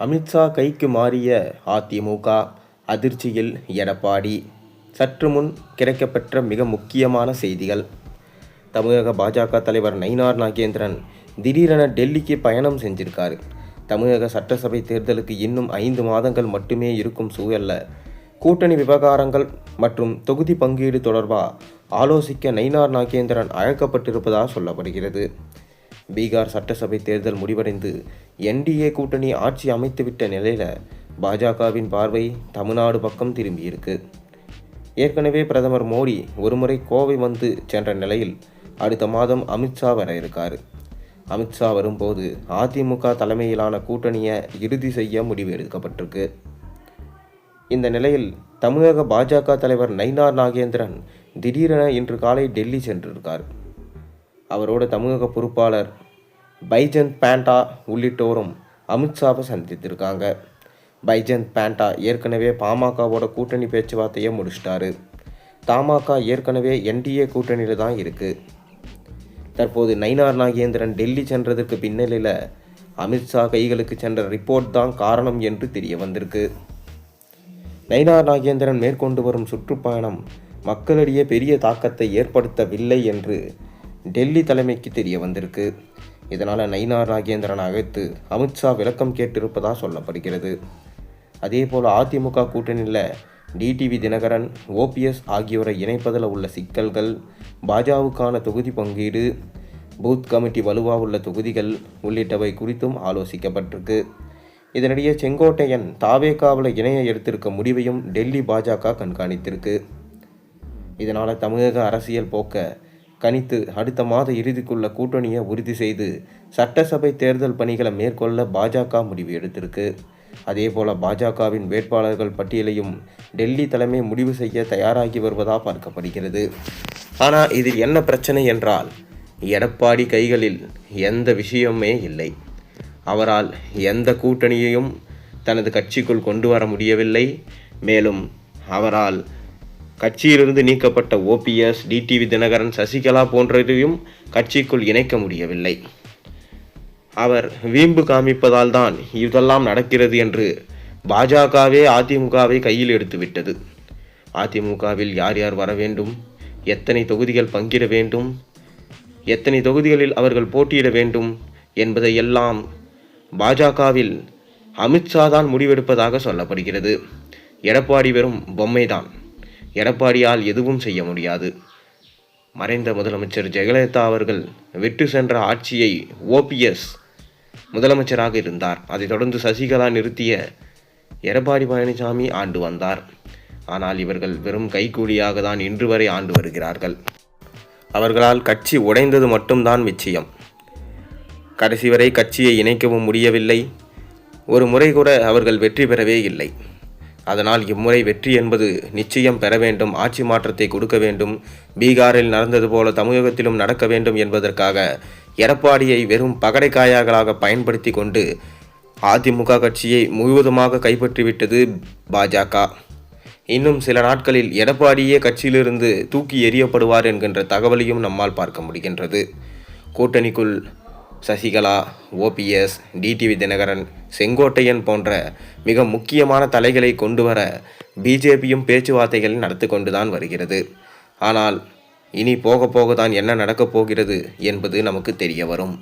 அமித்ஷா கைக்கு மாறிய அதிமுக அதிர்ச்சியில் எடப்பாடி. சற்று முன் கிடைக்கப்பெற்ற மிக முக்கியமான செய்திகள். தமிழக பாஜக தலைவர் நயினார் நாகேந்திரன் திடீரென டெல்லிக்கு பயணம் செஞ்சிருக்காரு. தமிழக சட்டசபை தேர்தலுக்கு இன்னும் ஐந்து மாதங்கள் மட்டுமே இருக்கும் சூழல்ல கூட்டணி விவகாரங்கள் மற்றும் தொகுதி பங்கீடு தொடர்பாக ஆலோசிக்க நயினார் நாகேந்திரன் அழைக்கப்பட்டிருப்பதாக சொல்லப்படுகிறது. பீகார் சட்டசபை தேர்தல் முடிவடைந்து என்டிஏ கூட்டணி ஆட்சி அமைத்துவிட்ட நிலையில் பாஜகவின் பார்வை தமிழ்நாடு பக்கம் திரும்பியிருக்கு. ஏற்கனவே பிரதமர் மோடி ஒருமுறை கோவை வந்து சென்ற நிலையில் அடுத்த மாதம் அமித்ஷா வர இருக்கார். அமித்ஷா வரும்போது அதிமுக தலைமையிலான கூட்டணியை இறுதி செய்ய முடிவு எடுக்கப்பட்டிருக்கு. இந்த நிலையில் தமிழக பாஜக தலைவர் நயினார் நாகேந்திரன் திடீரென இன்று காலை டெல்லி சென்றிருக்கார். அவரோட தமிழக பொறுப்பாளர் பைஜந்த் பேண்டா உள்ளிட்டோரும் அமித்ஷாவை சந்தித்திருக்காங்க. பைஜந்த் பேண்டா ஏற்கனவே பாமகவோட கூட்டணி பேச்சுவார்த்தையை முடிச்சிட்டாரு. தமாக ஏற்கனவே என்டிஏ கூட்டணியில் தான் இருக்குது தற்போது நயினார் நாகேந்திரன் டெல்லி சென்றதற்கு பின்னணியில் அமித்ஷா கைகளுக்கு சென்ற ரிப்போர்ட் தான் காரணம் என்று தெரிய வந்திருக்கு. நயினார் நாகேந்திரன் மேற்கொண்டு வரும் சுற்றுப்பயணம் மக்களிடையே பெரிய தாக்கத்தை ஏற்படுத்தவில்லை என்று டெல்லி தலைமைக்கு தெரிய வந்திருக்கு. இதனால் நயினார் நாகேந்திரன் அழைத்து அமித்ஷா விளக்கம் கேட்டிருப்பதாக சொல்லப்படுகிறது. அதேபோல் அதிமுக கூட்டணியில் டிடிவி தினகரன் ஓபிஎஸ் ஆகியோரை இணைப்பதில் உள்ள சிக்கல்கள் பாஜகவுக்கான தொகுதி பங்கீடு பூத் கமிட்டி வலுவாக உள்ள தொகுதிகள் உள்ளிட்டவை குறித்தும் ஆலோசிக்கப்பட்டிருக்கு. இதனிடையே செங்கோட்டையன் தாவேக்காவில் இணைய எடுத்திருக்க முடிவையும் டெல்லி பாஜக கண்காணித்திருக்கு. இதனால் தமிழக அரசியல் போக்க கணித்து அடுத்த மாத இறுதிக்குள்ள கூட்டணியை உறுதி செய்து சட்டசபை தேர்தல் பணிகளை மேற்கொள்ள பாஜக முடிவு எடுத்திருக்கு. அதேபோல பாஜகவின் வேட்பாளர்கள் பட்டியலையும் டெல்லி தலைமை முடிவு செய்ய தயாராகி வருவதாக பார்க்கப்படுகிறது. ஆனால் இதில் என்ன பிரச்சனை என்றால் எடப்பாடி கைகளில் எந்த விஷயமே இல்லை. அவரால் எந்த கூட்டணியையும் தனது கட்சிக்குள் கொண்டு வர முடியவில்லை. மேலும் அவரால் கட்சியிலிருந்து நீக்கப்பட்ட ஓபிஎஸ் டிடிவி தினகரன் சசிகலா போன்றதையும் கட்சிக்குள் இணைக்க முடியவில்லை. அவர் வீம்பு காமிப்பதால் தான் இதெல்லாம் நடக்கிறது என்று பாஜகவே அதிமுகவை கையில் எடுத்துவிட்டது அதிமுகவில் யார் யார் வர வேண்டும்? எத்தனை தொகுதிகள் பங்கிட வேண்டும்? எத்தனை தொகுதிகளில் அவர்கள் போட்டியிட வேண்டும் என்பதை எல்லாம் பாஜகவில் அமித்ஷா தான் முடிவெடுப்பதாக சொல்லப்படுகிறது. எடப்பாடி வெறும் பொம்மைதான். எடப்பாடியால் எதுவும் செய்ய முடியாது. மறைந்த முதலமைச்சர் ஜெயலலிதா அவர்கள் விட்டு சென்ற ஆட்சியை ஓபிஎஸ் முதலமைச்சராக இருந்தார். அதைத் தொடர்ந்து சசிகலா நிறுத்திய எடப்பாடி பழனிசாமி ஆண்டு வந்தார். ஆனால் இவர்கள் வெறும் கைக்கூலியாக தான் இன்று வரை ஆண்டு வருகிறார்கள். அவர்களால் கட்சி உடைந்தது மட்டும்தான் நிச்சயம். கடைசி வரை கட்சியை இணைக்கவும் முடியவில்லை. ஒரு முறை கூட அவர்கள் வெற்றி பெறவே இல்லை. அதனால் இம்முறை வெற்றி என்பது நிச்சயம் பெற வேண்டும் ஆட்சி மாற்றத்தை கொடுக்க வேண்டும். பீகாரில் நடந்தது போல தமிழகத்திலும் நடக்க வேண்டும் என்பதற்காக எடப்பாடியை வெறும் பகடைக்காயங்களாக பயன்படுத்தி கொண்டு அதிமுக கட்சியை முழுவதுமாக கைப்பற்றிவிட்டது பாஜக. இன்னும் சில நாட்களில் எடப்பாடியே கட்சியிலிருந்து தூக்கி எறியப்படுவார் என்கின்ற தகவலையும் நம்மால் பார்க்க முடிகின்றது. கூட்டணிக்குள் சசிகலா ஓபிஎஸ் டிடிவி தினகரன் செங்கோட்டையன் போன்ற மிக முக்கியமான தலைகளை கொண்டு வர பிஜேபியும் பேச்சுவார்த்தைகள் நடத்தி கொண்டுதான் வருகிறது. ஆனால் இனி போக போக தான் என்ன நடக்கப் போகிறது என்பது நமக்கு தெரிய வரும்.